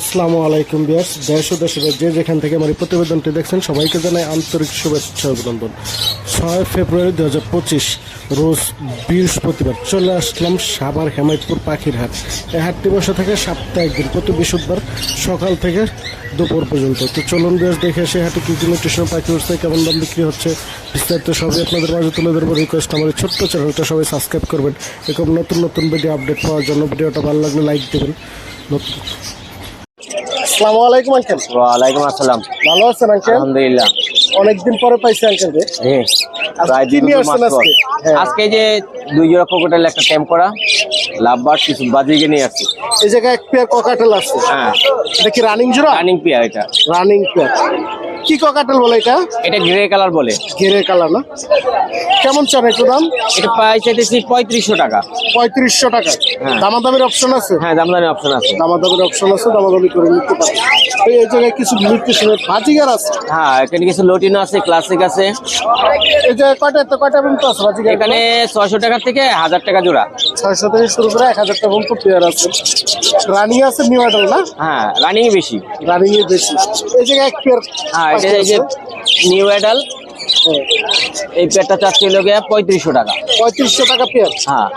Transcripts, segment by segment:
আসসালামু আলাইকুম বিয়াস দেশ ও দেশের যে যেখান থেকে আমার এই প্রতিবেদনটি দেখছেন, সবাইকে জানাই আন্তরিক শুভেচ্ছা অভিনন্দন। ছয় ফেব্রুয়ারি দু হাজার পঁচিশ, রোজ বৃহস্পতিবার চলে আসলাম সাভার হেমায়তপুর পাখির হাট। এই হাটটি বসে থাকে সপ্তাহে একদিন প্রতি বৃহস্পতিবার সকাল থেকে দুপুর পর্যন্ত। তো চলুন বেশ দেখে সে হাটে কী কী নিউট্রিশন পাখি উঠছে, কেমন দাম বিক্রি হচ্ছে, বিস্তারিত সবই আপনাদের মাঝে তুলে ধরবো। রিকোয়েস্ট আমার এই ছোট্ট চ্যানেলটা সবাই সাবস্ক্রাইব করবেন। এরকম নতুন নতুন ভিডিও আপডেট পাওয়ার জন্য ভিডিওটা ভালো লাগলে লাইক দেবেন। নতুন আসসালামু আলাইকুম আঙ্কেল ওয়ালাইকুম আসসালাম। ভালো আছেন আঙ্কেল আলহামদুলিল্লাহ। অনেকদিন পরে পাইছি আঙ্কেল রে। হ্যাঁ প্রায় দুই মাস। আজকে? হ্যাঁ। আজকে যে দুই জোড়া কোকোটাল একটা টেম করা লাভবার কিছু বাজিকে নিয়ে আসছি। এই জায়গায় এক পেয়ার ককাটেল আছে। হ্যাঁ। এটা কি রানিং জোড়া? রানিং পেয়ার এটা। রানিং পেয়ার কি ককাটেল বলে এটা? এটা গ্রে কালার বলে। গ্রে কালার না? কেমন চান একটু দাম? এটা প্রায় চাইতেছি পঁয়ত্রিশশো টাকা। পঁয়ত্রিশশো টাকা। হ্যাঁ। দামাদামির অপশন আছে? হ্যাঁ দামদানি অপশন আছে। দামাদামির অপশন আছে দামাদামি করে নিতে পারে। এই জায়গায় কিছু নিউট্রিশনের বাজিগার আছে? হ্যাঁ এখানে কিছু লোটিনো আছে ক্লাসিক আছে। এই জায়গায় কয়টা তো কয়টা পর্যন্ত আছে বাজিগার এখানে ছয়শো টাকা থেকে হাজার টাকা জোড়া। ছয়শো থেকে শুরু করে এক হাজার টাকা পর্যন্ত পেয়ার আছে। রানিং আছে নিউ আইডল না? হ্যাঁ রানিং বেশি। রানিং বেশি। এই জায়গায় এক পেয়ার হ্যাঁ এটা এই যে নিউ অ্যাডাল এই পেয়ারটা চাচ্ছি হলো গিয়ে পঁয়ত্রিশশো টাকা। পঁয়ত্রিশশো টাকা পেয়ার হ্যাঁ।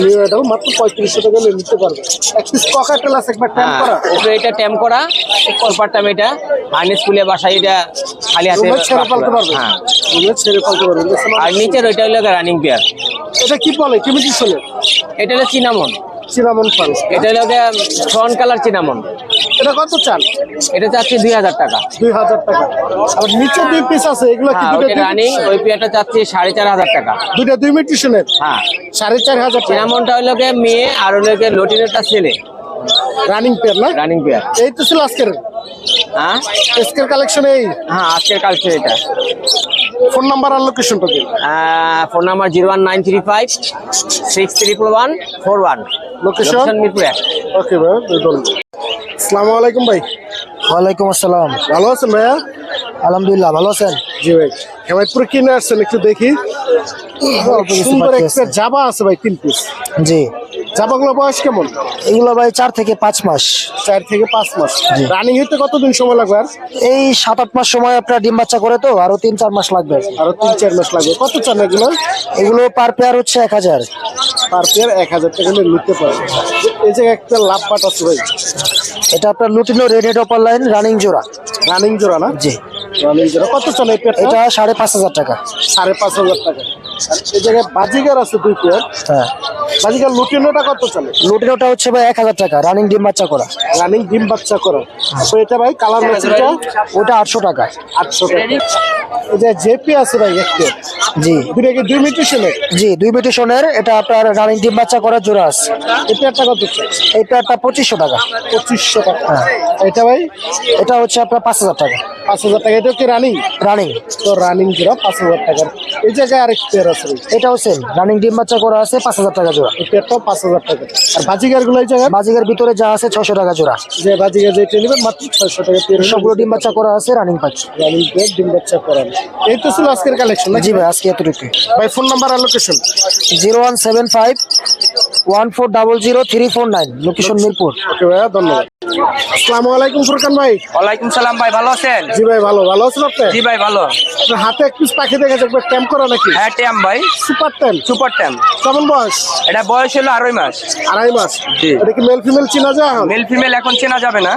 নিউ মাত্র পঁয়ত্রিশশো টাকা নিতে পারবে। এক পিস ককাটেল আছে একবার ট্যান হ্যাঁ করা? এটা ট্যাম করা। পরপার টাইম এটা হাইনে স্কুলে বাসায় এটা খালি হাতে ছেড়ে পারবে। হ্যাঁ। রুমে ছেড়ে পালতে পারবে আর নিচের ওইটা হলো রানিং পেয়ার এটা কি বলে? কি মিটি শোনে এটা হলো চিনামন সিনামন ফান এটা হলো ফ্রন্ট কালার চিনামন। এটা কত চান? এটা চাচ্ছি দুই হাজার টাকা। দুই হাজার টাকা। আবার নিচে দুই পিস আছে এগুলো কি হ্যাঁ দুটো রানিং ওই পেয়ারটা চাচ্ছি সাড়ে চার হাজার টাকা। দুইটা দুই মিটি শোনের হ্যাঁ। সাড়ে চার হাজার টাকা। চিনামনটা হলো মেয়ে আর হলো লটিনেরটা ছেলে। রানিং পেয়ার না? রানিং পেয়ার এই তো ছিল আজকের। হ্যাঁ? আজকের কালেকশন এই। হ্যাঁ আজকের কালকে এটা। ফোন নাম্বার আর লোকেশনটা দিন phone number zero one nine three five six triple one four one. Location Mirpur. এক ওকে ভাই আসসালামু আলাইকুম ভাই। ওয়ালাইকুম আসসালাম। ভালো আছেন ভাইয়া? আলহামদুলিল্লাহ ভালো আছেন? জি ভাই। হেমায়তপুরে কিনে আসছেন একটু দেখি। সুন্দর একটা জাবা আছে ভাই তিন পিস জি। জাবাগুলো বয়স কেমন? এগুলো ভাই চার থেকে পাঁচ মাস। চার থেকে পাঁচ মাস। রানিং হইতে কতদিন সময় লাগবে আর? এই সাত আট মাস সময় আপনার ডিম বাচ্চা করে তো আরও তিন চার মাস লাগবে। আরও তিন চার মাস লাগবে। কত চান এগুলো? এগুলো পার পেয়ার হচ্ছে এক হাজার। পার পেয়ার এক হাজার টাকা নিতে পারে। এই জায়গায় একটা লাভ পাট আছে ভাই। এটা আপনার lutino red head opaline running জোড়া। রানিং জোড়া না? জি। রানিং জোড়া। কত চলে এটা সাড়ে পাঁচ হাজার টাকা। সাড়ে পাঁচ হাজার টাকা। এই জায়গায় বাজিগার আছে দুই পেয়ার হ্যাঁ। বাজিগার লুটিনোটা কত চলে? লুটিনোটা হচ্ছে ভাই এক হাজার টাকা রানিং ডিম বাচ্চা করা। রানিং ডিম বাচ্চা করা। তো এটা ভাই কালার ম্যাচিংটা ওটা আটশো টাকা। আটশো টাকা। এই যে জেপি আছে ভাই এক পেয়ার জি। দুটো কি দুই মিনিট শুনে জি দুই বেটিশনের এটা আপনার রানিং ডিম বাচ্চা করা জোড়া আছে। এই পেয়ারটা কত এই পেয়ারটা পঁচিশশো টাকা। পঁচিশশো টাকা। হ্যাঁ। এটা ভাই? এটা হচ্ছে আপনার পাঁচ হাজার টাকা। পাঁচ হাজার টাকা। এটা কি রানিং? রানিং। তো রানিং জোড়া পাঁচ হাজার টাকার। এই জায়গায় আরেক পেয়ার আছে এটাও সেম রানিং ডিম বাচ্চা করা আছে পাঁচ হাজার টাকা জোড়া। এই পেয়ারটাও পাঁচ হাজার টাকা। আর বাজিগারগুলো এই জায়গায় বাজিকের ভিতরে যা আছে ছশো টাকা জোড়া। যে বাজিগার যেটা নেবেন মাত্র ছয়শো টাকা সবগুলো ডিম বাচ্চা করা আছে রানিং পাচ্ছি। রানিং পেয়ার ডিম বাচ্চা করানো এই তো ছিল আজকের কালেকশন জি ভাই আজকে এতটুকু। ভাই ফোন নাম্বার আর location zero one seven five one four double zero three four nine location Mirpur. Okay ভাইয়া ধন্যবাদ। আসসালামু আলাইকুম ফুরকান ভাই। ওয়ালাইকুম সালাম ভাই ভালো আছেন? জি ভাই ভালো। ভালো আছেন আপনি? জি ভাই ভালো। হাতে এক পিস পাখি দেখা যাবে ক্যাম্প করা নাকি? হ্যাঁ ট্যাম ভাই। সুপার টেন সুপার ট্যাম কেমন বয়স? এটা বয়স হলো আড়াই মাস। আড়াই মাস। জি। এটা কি মেল ফিমেল চিনা যায় এখন? মেল ফিমেল এখন চেনা যাবে না।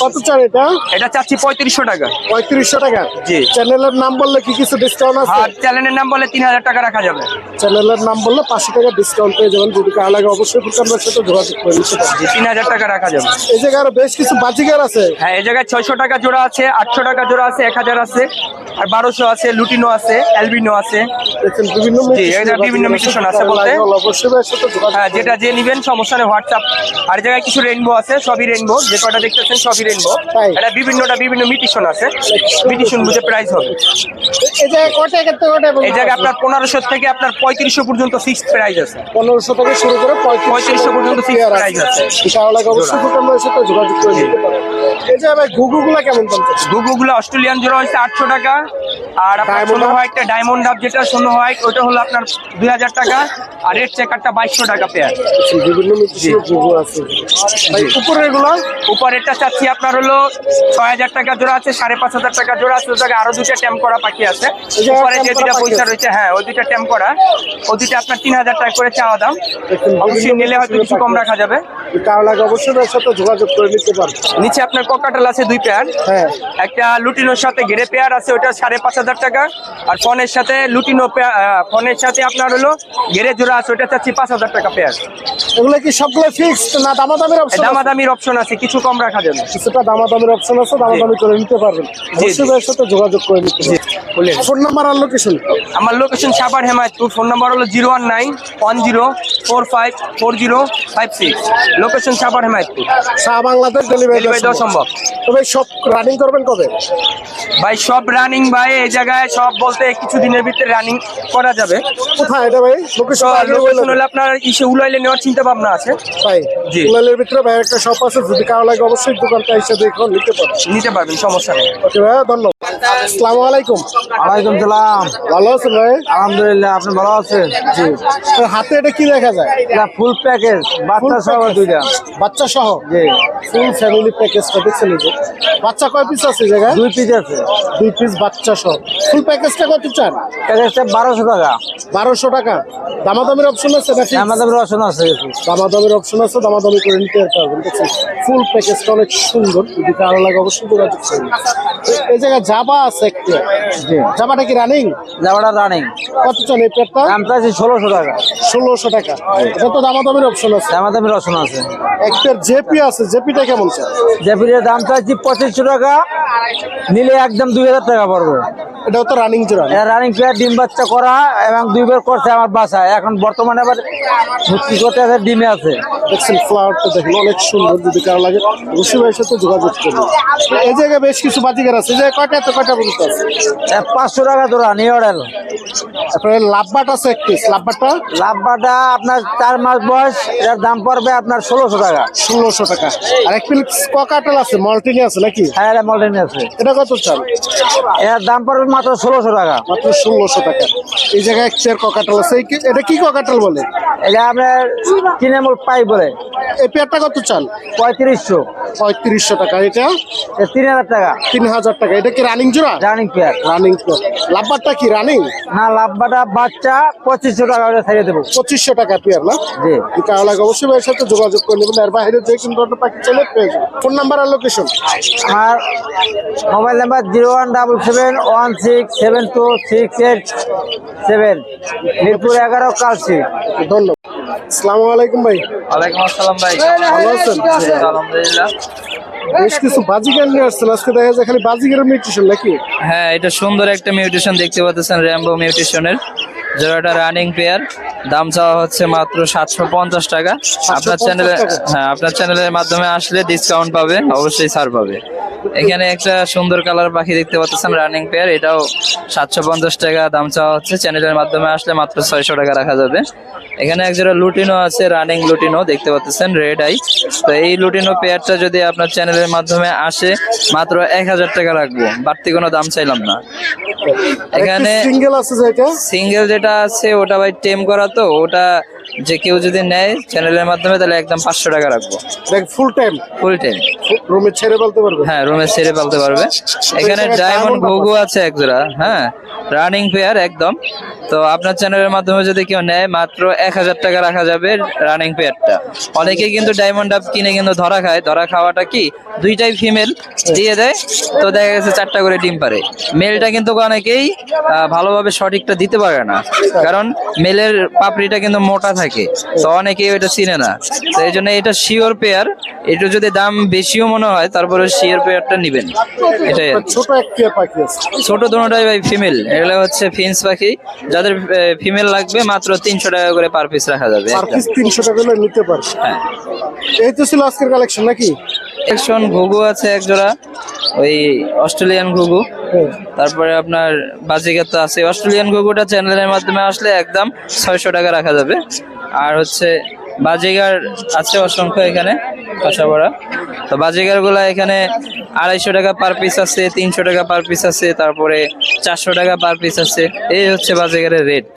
কত চান এটা? এটা চাচ্ছি পঁয়ত্রিশশো টাকা। পঁয়ত্রিশশো টাকা। জি। চ্যানেলের নাম বললে কি কিছু ডিসকাউন্ট আছে? আর চ্যানেলের নাম বলে তিন হাজার টাকা রাখা যাবে। চ্যানেলের নাম বললে পাঁচশো টাকা ডিসকাউন্ট পেয়ে যাবেন লাগে অবশ্যই ফুরকানের সাথে যোগাযোগ করে নিতে পারেন তিন হাজার টাকা রাখা যাবে। এই জায়গায় আরও বেশ কিছু বাজিগার আছে। হ্যাঁ এই জায়গায় ছয়শো টাকা জোড়া আছে আটশো টাকা জোড়া আছে এক হাজার আছে আর বারোশো আছে লুটিনো আছে অ্যালবিনো আছে। বিভিন্ন বিভিন্ন মিউটেশন আছে বলতে। হ্যাঁ যেটা যে নিবেন সমস্যা নেই হোয়াটসঅ্যাপ আর জায়গায় কিছু রেনবো আছে সবই রেনবো যে কটা দেখতেছেন সবই রেনবো এটা বিভিন্নটা বিভিন্ন মিটিশন আছে। মিটিশন বুঝে প্রাইস হবে। এই জায়গায় আপনার পনেরোশো থেকে আপনার পঁয়ত্রিশশো পর্যন্ত ফিক্সড প্রাইস আছে। পনেরোশো থেকে শুরু করে পঁয়ত্রিশশো পর্যন্ত price আছে। লাগে অবশ্যই ফুরকানের সাথে যোগাযোগ করে নিতে পারেন এই জায়গায় ভাই ঘুঘুগুলা কেমন দাম? গুগুগুলো অস্ট্রেলিয়ান জোড়া হচ্ছে আটশো টাকা। আর সোনো হোয়াইটটা ডায়মন্ড ডাব যেটা সোনো হোয়াইট ওটা হলো আপনার দুই হাজার টাকা। আর রেড চেকারটা বাইশশো টাকা পেয়ার বিভিন্ন আছে। উপরে এগুলো উপরেরটা চাচ্ছি আপনার হলো ছয় হাজার টাকা জোড়া আছে সাড়ে পাঁচ হাজার টাকা জোড়া আছে জায়গায় আরও দুইটা ট্যাম করা পাখি আছে। যে উপরে যে দুইটা পয়সা রয়েছে হ্যাঁ ওই দুইটা ট্যাম করা। ওই দুইটা আপনার তিন হাজার টাকা করে চাওয়া দাম। অবশ্যই নিলে হয়তো কিছু কম রাখা যাবে। কারও লাগে অবশ্যই এর সাথে যোগাযোগ করে নিতে পারবে। নিচে আপনার ককাটাল আছে দুই পেয়ার হ্যাঁ। একটা লুটিনোর সাথে ঘেরে পেয়ার আছে ওটা সাড়ে পাঁচ হাজার টাকা। আর ফোনের সাথে লুটিনো পেয়ার ফোনের সাথে আপনার হলো ঘেরে জোড়া আছে ওটা চাচ্ছি পাঁচ হাজার টাকা পেয়ার এগুলো কি সবগুলো ফিক্সড না দামাদামির অপশন দামাদামির অপশন আছে কিছু কম রাখা যাবে কিছুটা দামাদামির অপশন আছে দামাদামি করে নিতে পারবেন। অবশ্যই সাথে যোগাযোগ করে নিতে। পারবেন। ফোন নাম্বার আর লোকেশন আমার location Savar Hemayetpur phone number হলো zero one nine one zero four five four zero five six. Location Savar Hemayetpur. Shah Bangladesh delivery delivery দেওয়া সম্ভব। তবে সব রানিং করবেন কবে? ভাই সব রানিং ভাই এই জায়গায় সব বলতে কিছু দিনের ভিতরে রানিং করা যাবে। কোথায় এটা ভাই? লোকেশন লোকেশন হলে আপনার ইসে উলাইলে নেওয়ার চিন্তা ভাবনা আছে? ভাই জি। কুলালের ভিতরে ভাই একটা শপ আছে যদি কারও লাগে অবশ্যই দোকানটা এসে দেখো নিতে পারবেন নিতে পারবেন সমস্যা নেই। ওকে ভাই ধন্যবাদ। আসসালামু আলাইকুম। ওয়ালাইকুম সালাম। ভালো আছেন ভাই? আলহামদুলিল্লাহ আপনি ভালো আছেন? জি। হাতে এটা কি দেখা যায়? এটা ফুল প্যাকেজ বাচ্চা সহ? দুইটা। বাচ্চা সহ? জি। ফুল ফ্যামিলি প্যাকেজটা দেখছেন এই যে। বাচ্চা কয় পিস আছে এই জায়গায়? দুই পিস আছে। দুই পিস বাচ্চা সহ। ফুল প্যাকেজটা কত চান? প্যাকেজটা বারোশো টাকা। বারোশো টাকা। দামাদামির অপশন আছে নাকি? আমাদের রসুন আছে দামাদামির অপশন আছে দামাদামি করে নিতে পারবেন দেখছেন? ফুল প্যাকেজটা অনেক সুন্দর। যদি কারও লাগে অবশ্যই যোগাযোগ করবেন এই জায়গায় জাবা আছে একটা। জাবাটা কি রানিং যাওয়াটা রানিং কত চান এই পেটটা দামটা আছে ষোলোশো টাকা। ষোলোশো টাকা। এটা তো দামাদামির অপশন আছে। আমাদের রসুন আছে। একটা জেপি আছে জেপিটা কেমন চান জেপির দাম চাচ্ছি পঁচিশশো টাকা। নিলে একদম দুই হাজার টাকা পড়বে। এটাও তো রানিং এটা রানিং প্লেয়ার ডিম বাচ্চা করা এবং দুইবার করছে আমার বাসায় এখন বর্তমানে আবার ভর্তি করতে আছে ডিমে আছে। দেখছেন ফ্লাওয়ারটা দেখেন অনেক সুন্দর যদি কারও লাগে অবশ্যই ভাইয়ের সাথে যোগাযোগ করবেন এই জায়গায় বেশ কিছু বাজিকার আছে জায়গায় কয়টা তো কয়টা পর্যন্ত আছে? পাঁচশো টাকা তোরা নিয়ে অর্ডার তারপরে লাভবাট আছে এক পিস লাভবাটটা লাভবাটা আপনার চার মাস বয়স এটার দাম পড়বে আপনার ষোলোশো টাকা। ষোলোশো টাকা। আর এক পিস ককাটেল আছে? মল্টিনি আছে নাকি? হ্যাঁ এটা আছে। এটা কত চান এটার দাম পড়বে মাত্র ষোলোশো টাকা। মাত্র ষোলোশো টাকা। এই জায়গায় এক চেয়ার ককাটেল আছে। কি- এটা কি ককাটেল বলে? এটা আপনার তৃণমূল পাই বলে। এই পেয়ারটা কত চান পঁয়ত্রিশশো। পঁয়ত্রিশশো টাকা। এটা? তিন হাজার টাকা। তিন হাজার টাকা। এটা কি রানিং জোড়া? রানিং পেয়ার রানিং লাভবারটা কি রানিং? না লাভবাটা বাচ্চা পঁচিশশো টাকা ছেড়ে দেবো। পঁচিশশো টাকা পেয়ার না? জি। কারও লাগে অবশ্যই ভাইয়ের সাথে যোগাযোগ করে নেবেন এর বাইরে যে কোনো ধরনের পাখি চলে পেয়ে যাবেন। ফোন নাম্বার আর লোকেশন আমার mobile number zero one double seven one six seven two six eight seven. Mirpur এগারো কালসি। ধন্যবাদ। আসসালামু আলাইকুম ভাই। ওয়ালাইকুম আসসালাম ভাই। ভালো আছেন? আলহামদুলিল্লাহ। বেশ কিছু বাজিগার নিয়ে আসছেন। আজকে দেখা যায় খালি বাজিগারের মিউটেশন নাকি? হ্যাঁ এটা সুন্দর একটা মিউটেশন দেখতে পাচ্ছেন র্যাম্বো মিউটেশনের জোড়াটা রানিং পেয়ার দাম চাওয়া হচ্ছে মাত্র সাতশো পঞ্চাশ টাকা। আপনার চ্যানেলে হ্যাঁ আপনার চ্যানেলের মাধ্যমে আসলে ডিসকাউন্ট পাবে অবশ্যই ছাড় পাবে। এখানে একটা সুন্দর কালার পাখি দেখতে পাচ্ছেন রানিং পেয়ার এটাও সাতশো পঞ্চাশ টাকা দাম চাওয়া হচ্ছে। চ্যানেলের মাধ্যমে আসলে মাত্র ছয়শো টাকা রাখা যাবে। এখানে একজোড়া লুটিনো আছে রানিং লুটিনো দেখতে পাচ্ছেন রেড আই তো এই লুটিনো পেয়ারটা যদি আপনার চ্যানেলের মাধ্যমে আসে মাত্র এক হাজার টাকা রাখব। বাড়তি কোনো দাম চাইলাম না। এখানে সিঙ্গেল আছে যেটা। সিঙ্গেল যেটা আছে ওটা ভাই টেম করা তো ওটা যে কেউ যদি নেয় চ্যানেলের মাধ্যমে তাহলে একদম পাঁচশো টাকা রাখব। ফুল টাইম ফুল টেম রুমে ছেড়ে বলতে পারবে? হ্যাঁ রুমে ছেড়ে পালতে পারবে। এখানে ডায়মন্ড ঘুঘু আছে এক জোড়া হ্যাঁ রানিং পেয়ার একদম। তো আপনার চ্যানেলের মাধ্যমে যদি কেউ নেয় মাত্র এক হাজার টাকা রাখা যাবে রানিং পেয়ারটা অনেকেই কিন্তু ডায়মন্ড আপ কিনে কিন্তু ধরা খায়। ধরা খাওয়াটা কি? দুইটাই ফিমেল দিয়ে দেয়। তো দেখা গেছে চারটা করে ডিম পারে। মেলটা কিন্তু অনেকেই ভালোভাবে সঠিকটা দিতে পারে না। কারণ মেলের পাপড়িটা কিন্তু মোটা থাকে। তো অনেকে ওইটা চিনে না। তো এই জন্য এটা শিওর পেয়ার একটু যদি দাম বেশিও মনে হয় তারপরে শিওর পেয়ারটা নিবেন। এটাই ছোট পাখি আছে। ছোট দুটোটাই ভাই ফিমেল এগুলো হচ্ছে ফিন্স পাখি। যাদের ফিমেল লাগবে মাত্র তিনশো টাকা করে পার পিস রাখা যাবে। পার পিস তিনশো টাকা হলে নিতে পারবে হ্যাঁ। এই তো ছিল আজকের কালেকশন নাকি? একশন ঘুঘু আছে এক জোড়া। ওই অস্ট্রেলিয়ান ঘুঘু। তারপরে আপনার বাজিকার তো আছে। অস্ট্রেলিয়ান ঘুঘুটা চ্যানেলের মাধ্যমে আসলে একদম ছয়শো টাকা রাখা যাবে। আর হচ্ছে বাজিগার আছে অসংখ্য এখানে। কাঁচাপাড়া তো বাজিগারগুলা এখানে আড়াইশো টাকা পার পিস আছে তিনশো টাকা পার পিস আছে তারপরে চারশো টাকা পার পিস আছে। এই হচ্ছে বাজিগারের রেট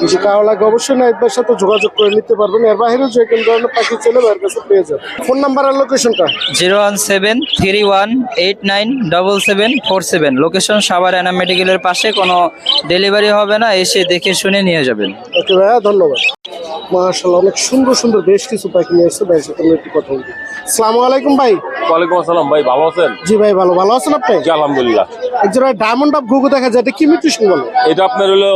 যদি কারও লাগে অবশ্যই নাইট সাথে যোগাযোগ করে নিতে পারবেন। এর বাইরেও যে কোনো ধরনের পাখি ছেলে ভাইয়ের কাছে পেয়ে যাবেন। ফোন নাম্বার আর লোকেশনটা zero one seven three one eight nine double seven four seven. Location Savar Anna মেডিকেলের পাশে কোনো ডেলিভারি হবে না এসে দেখে শুনে নিয়ে যাবেন। ওকে ভাইয়া ধন্যবাদ। মাশাআল্লাহ অনেক সুন্দর সুন্দর বেশ কিছু পাখি নিয়ে এসেছে। ভাইয়ের সাথে একটু কথা আসসালামু আলাইকুম ভাই। ওয়ালাইকুম আসসালাম ভাই ভালো আছেন? জি ভাই ভালো। ভালো আছেন আপনি? জি আলহামদুলিল্লাহ। একজোড়া ডায়মন্ড অফ ঘুঘু দেখা যায় এটা কি মিউটেশন বলে এটা আপনার হলো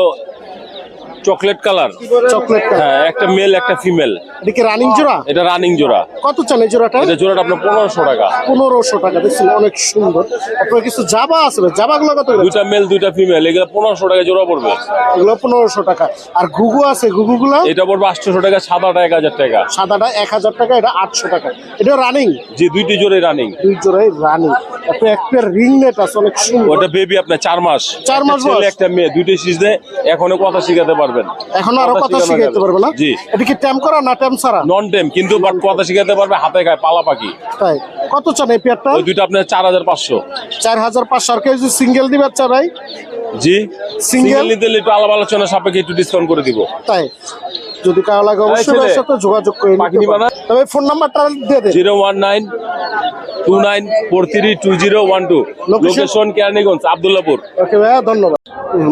চকলেট কালার। চকলেট হ্যাঁ একটা মেল একটা ফিমেল। এটা কি রানিং জোড়া? এটা রানিং জোড়া। কত এই জোড়াটা? এটা জোড়াটা আপনার পনেরোশো টাকা। পনেরোশো টাকা দেখছেন অনেক সুন্দর। আপনার কিছু জাবা আছে ভাই জাবা গুলো কত দুইটা মেল দুইটা ফিমেল এগুলো পনেরোশো টাকা জোড়া পড়বে। এগুলো পনেরোশো টাকা। আর ঘুঘু আছে ঘুঘু গুলো এটা পড়বে আটশোশো টাকা সাদাটা এক হাজার টাকা। সাদাটা এক হাজার টাকা এটা আটশো টাকা। এটা রানিং জি দুইটি জোরে রানিং দুই জোড়াই রানিং আপনি এক রিং নেট আছে অনেক সুন্দর। ওটা বেবি আপনার চার মাস। চার মাস বয়স। একটা মেয়ে দুইটাই শিখতে এখনও কথা শিখাতে পারবেন। এখন আরও কথা শেখানো পারবে না? জি। এটা কি ট্যাম করা না ট্যাম ছাড়া? নন টেম কিন্তু বাট কথা শিখাতে পারবে হাতে পালা পাখি। তাই। কত চান এই পেয়ারটা ওই দুইটা আপনার চার হাজার পাঁচশো। চার হাজার পাঁচশো। আর কেউ যদি সিঙ্গেল দিবে আচ্ছা ভাই? জি। সিঙ্গেল নিতে হলে একটু আলাপ আলোচনা সাপেক্ষে একটু ডিসকাউন্ট করে দিব। তাই। যদি কারও লাগে অবশ্যই ছেলে, সাথে যোগাযোগ করে নিতে তবে ফোন নাম্বারটা দিয়ে দেন। Zero one nine two nine four three two zero one two. Location? Location Keraniganj Abdullahpur. Okay ভাইয়া ধন্যবাদ।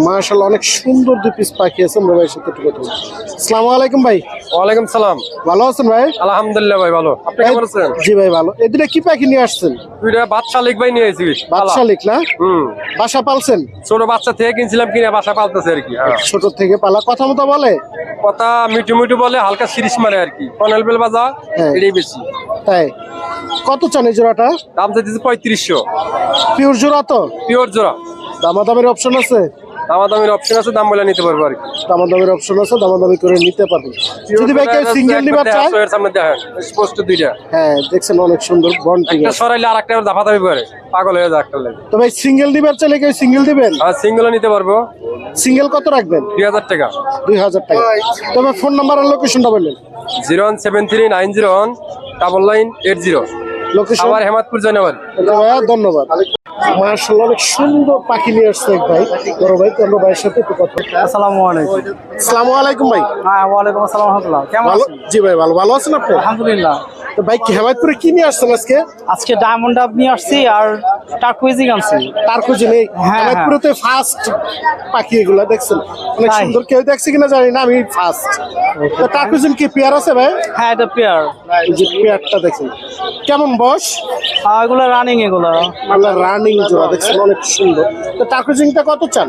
মাশাআল্লাহ অনেক সুন্দর দুই পিস পাখি আছে আমরা ভাইয়ের সাথে একটু কথা বলব আসসালামু আলাইকুম ভাই। ওয়ালাইকুম সালাম। ভালো আছেন ভাই? আলহামদুলিল্লাহ ভাই ভালো। আপনি কেমন আছেন? জি ভাই ভালো। এদিকে কি পাখি নিয়ে আসছেন? দুইটা বাচ্চা লিখ ভাই নিয়ে এসেছি বাদশা লিখ না? হুম। বাসা পালছেন? ছোট বাচ্চা থেকে কিনছিলাম কিনে বাসা পালতেছে আর কি হ্যাঁ। ছোট থেকে পালা। কথা মতো বলে। কথা মিটু বলে হালকা সিরিজ মারে আর কি। কনেল বেল বাজা হ্যাঁ। এটাই বেশি। তাই। কত চান এই জোড়াটা? দাম চাইতেছে পঁয়ত্রিশশো। পিওর জোড়া তো? পিওর জোড়া। দামাদামের অপশন আছে? দামাদামির অপশন আছে দাম বলে নিতে পারব আর কি। দামাদামের অপশন আছে দামাদামি করে নিতে পারবেন যদি ভাই কেউ সিঙ্গেল নিবার চায় এর সামনে দেখেন স্পষ্ট দুইটা। হ্যাঁ দেখছেন অনেক সুন্দর বন্টিং একটা সরাইলে আর একটা দাফা দাবি করে। পাগল হয়ে যায় একটা লাগে। তো ভাই সিঙ্গেল নিবার চাইলে কেউ সিঙ্গেল দিবেন? আর সিঙ্গেলও নিতে পারব। সিঙ্গেল কত রাখবেন? দুই হাজার টাকা। দুই হাজার টাকা। তবে ফোন নাম্বার আর লোকেশনটা বললেন। Zero one seven three nine zero one double nine eight zero. Location আবার হেমাদপুর ধন্যবাদ ভাইয়া ধন্যবাদ। মার্শাল অনেক সুন্দর পাখি নিয়ে আসছে এক ভাই বড় ভাই তো আমরা ভাইয়ের সাথে একটু কথা আসসালামু আলাইকুম। আসসালামু আলাইকুম ভাই। হ্যাঁ ওয়ালাইকুম আসসালাম রহমতুল্লাহ। কেমন ভালো? আছেন? জি ভাই ভালো। ভালো আছেন আপনি? আলহামদুলিল্লাহ। তো ভাই কি হেমায়তপুরে কি নিয়ে আসছেন আজকে? আজকে ডায়মন্ড আপ নিয়ে আসছি আর টাকুইজিং আনছি। নেই? হ্যাঁ, হেমায়তপুরে তো ফার্স্ট পাখি এগুলা দেখছেন? অনেক সুন্দর। কেউ দেখছে কিনা জানি না আমি ফার্স্ট তো কি পেয়ার আছে ভাই? হ্যাঁ এটা পেয়ার যে পেয়ারটা দেখছেন। কেমন বস এগুলো রানিং এগুলো। আল্লাহ রানিং জোড়া দেখছেন? অনেক সুন্দর। তো টাকুজিংটা কত চান?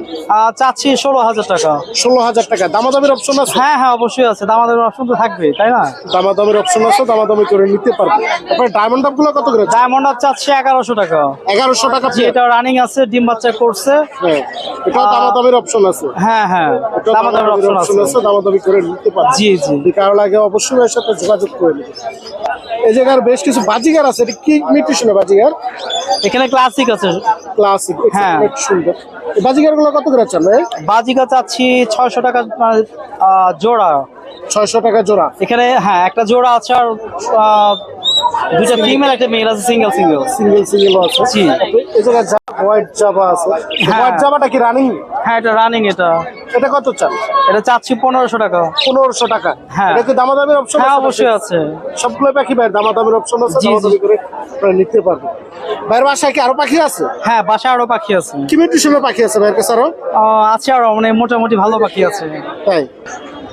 চাচ্ছি ষোলো হাজার টাকা। ষোলো হাজার টাকা। দামাদামের অপশন আছে? হ্যাঁ হ্যাঁ অবশ্যই আছে। দামাদের অপশন তো থাকবে তাই না? দামাদামের অপশন আছে দামাদামি করে নিতে পারবে। তারপরে ডায়মন্ড আপগুলো কত করে? ডায়মন্ড আপ চাচ্ছি এগারোশো টাকা। এগারোশো টাকা এটা রানিং আছে ডিম বাচ্চা করছে। হ্যাঁ এটাও দামাদামের অপশন আছে। হ্যাঁ হ্যাঁ দামাদের অপশন আছে। দামাদামি করে নিতে পারবে। জি জি। যদি কারও লাগে অবশ্যই এর সাথে যোগাযোগ করে নেবে এই জায়গার বেশ কিছু বাজিগার আছে এটা কি মিউটেশনে বাজিগার? এখানে ক্লাসিক আছে। ক্লাসিক হ্যাঁ। সুন্দর। বাজিগারগুলো কত করে চান ভাই? বাজিকা চাচ্ছি ছয়শো টাকা মানে, জোড়া। ছয়শো টাকা জোড়া। এখানে হ্যাঁ একটা জোড়া আছে আর দুইটা ফিমেল একটা মেল আছে সিঙ্গেল সিঙ্গেল সিঙ্গেল সিঙ্গেল আছে। জি। এই হোয়াইট জাবা আছে। হ্যাঁ। হোয়াইট জাবাটা কি রানিং হ্যাঁ এটা রানিং এটা। এটা কত চান? এটা চাচ্ছি পনেরোশো টাকা। পনেরোশো টাকা। হ্যাঁ। এটা কি দামাদামের অপশন হ্যাঁ অবশ্যই আছে। সবগুলো পাখি ভাই দামাদামের অপশন আছে। দামাদামি করে আপনারা নিতে পারবে ভাইয়ের বাসায় কি আরও পাখি আছে? হ্যাঁ বাসায় আরও পাখি আছে। কি মিউটেশনের পাখি আছে ভাইয়ের কাছে আরও? আছে আরও মানে মোটামুটি ভালো পাখি আছে। তাই?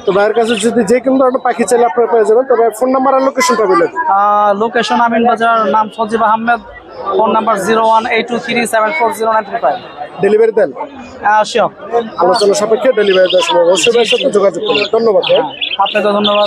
তো ভাইয়ের কাছে যদি যে কোনো ধরনের পাখি চাইলে আপনারা পেয়ে যাবেন তবে ফোন নাম্বার আর লোকেশনটা বললেন লোকেশন আমিন বাজার নাম Sajib Ahmed phone number zero one eight two three seven four zero nine three five delivery দেন। আলোচনা সাপেক্ষে ডেলিভারি দেওয়ার সময় অবশ্যই ভাইয়ের সাথে যোগাযোগ করবেন ধন্যবাদ ভাই। আপনাকে ধন্যবাদ।